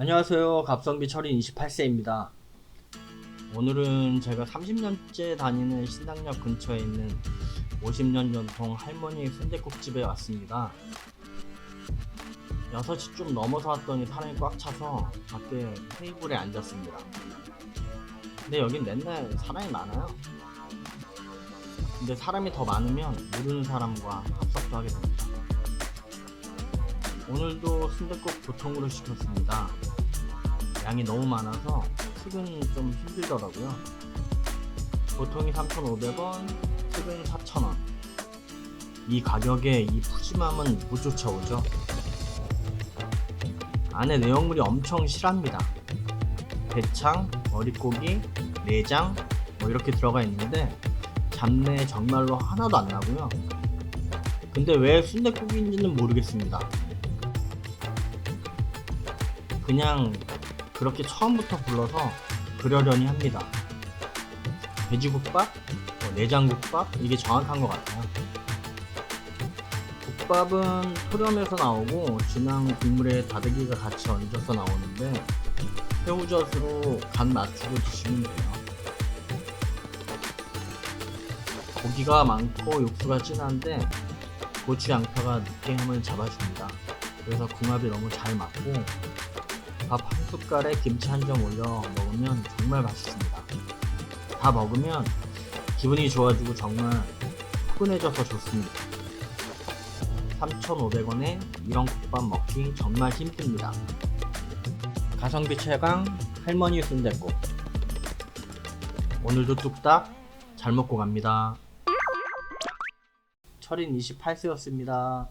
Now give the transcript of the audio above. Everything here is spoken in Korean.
안녕하세요. 갑성비 철인 28세입니다. 오늘은 제가 30년째 다니는 신당역 근처에 있는 50년 전통 할머니 순댓국집에 왔습니다. 6시 좀 넘어서 왔더니 사람이 꽉 차서 밖에 테이블에 앉았습니다. 근데 여긴 맨날 사람이 많아요. 근데 사람이 더 많으면 모르는 사람과 합석도 하게 됩니다. 오늘도 순댓국 보통으로 시켰습니다. 양이 너무 많아서 식은 좀 힘들더라고요. 보통이 3,500원, 식은 4,000원. 이 가격에 이 푸짐함은 못 쫓아오죠. 안에 내용물이 엄청 실합니다. 대창, 머릿고기, 내장 뭐 이렇게 들어가 있는데 잡내 정말로 하나도 안 나고요. 근데 왜 순댓국인지는 모르겠습니다. 그냥 그렇게 처음부터 불러서 그러려니 합니다. 돼지국밥, 뭐 내장국밥 이게 정확한 것 같아요. 국밥은 토렴해서 나오고 진한 국물에 다대기가 같이 얹어서 나오는데 새우젓으로 간 맞추고 드시면 돼요. 고기가 많고 육수가 진한데 고추 양파가 느끼함을 잡아줍니다. 그래서 궁합이 너무 잘 맞고 밥 한 숟갈에 김치 한 점 올려 먹으면 정말 맛있습니다. 다 먹으면 기분이 좋아지고 정말 포근해져서 좋습니다. 3,500원에 이런 국밥 먹기 정말 힘듭니다. 가성비 최강 할머니 순댓국 오늘도 뚝딱 잘 먹고 갑니다. 철인 28세였습니다.